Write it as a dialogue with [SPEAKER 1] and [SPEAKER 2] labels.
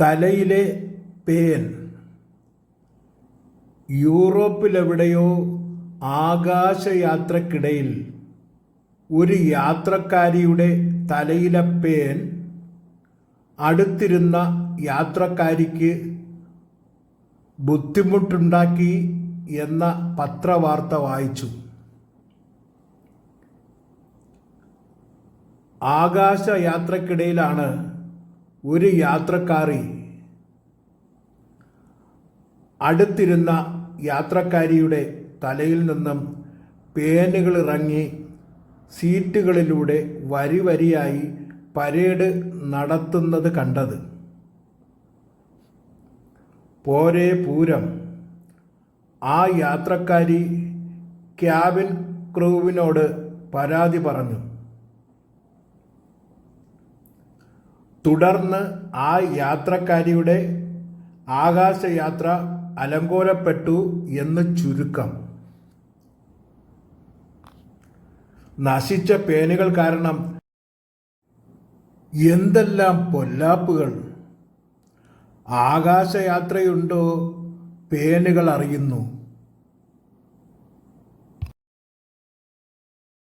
[SPEAKER 1] തലയിലെ പേൻ. യൂറോപ്പിലെവിടെയോ ആകാശയാത്രക്കിടയിൽ ഒരു യാത്രക്കാരിയുടെ തലയിലെ പേൻ അടുത്തിരുന്ന യാത്രക്കാരിക്ക് ബുദ്ധിമുട്ടുണ്ടാക്കി എന്ന പത്രവാർത്ത വായിച്ചു. ആകാശയാത്രക്കിടയിലാണ് ഒരു യാത്രക്കാരി അടുത്തിരുന്ന യാത്രക്കാരിയുടെ തലയിൽ നിന്നും പേനുകൾ ഇറങ്ങി സീറ്റുകളിലൂടെ വരി വരിയായി പരേഡ് നടത്തുന്നത് കണ്ടത്. പോരെ പൂരം. ആ യാത്രക്കാരി ക്യാബിൻ ക്രൂവിനോട് പരാതി പറഞ്ഞു. തുടർന്ന് ആ യാത്രക്കാരിയുടെ ആകാശയാത്ര അലങ്കോലപ്പെട്ടു എന്ന് ചുരുക്കം. നശിച്ച പേനുകൾ കാരണം എന്തെല്ലാം പൊല്ലാപ്പുകൾ. ആകാശയാത്രയുണ്ടോ? പേനുകൾ അറിയുന്നു.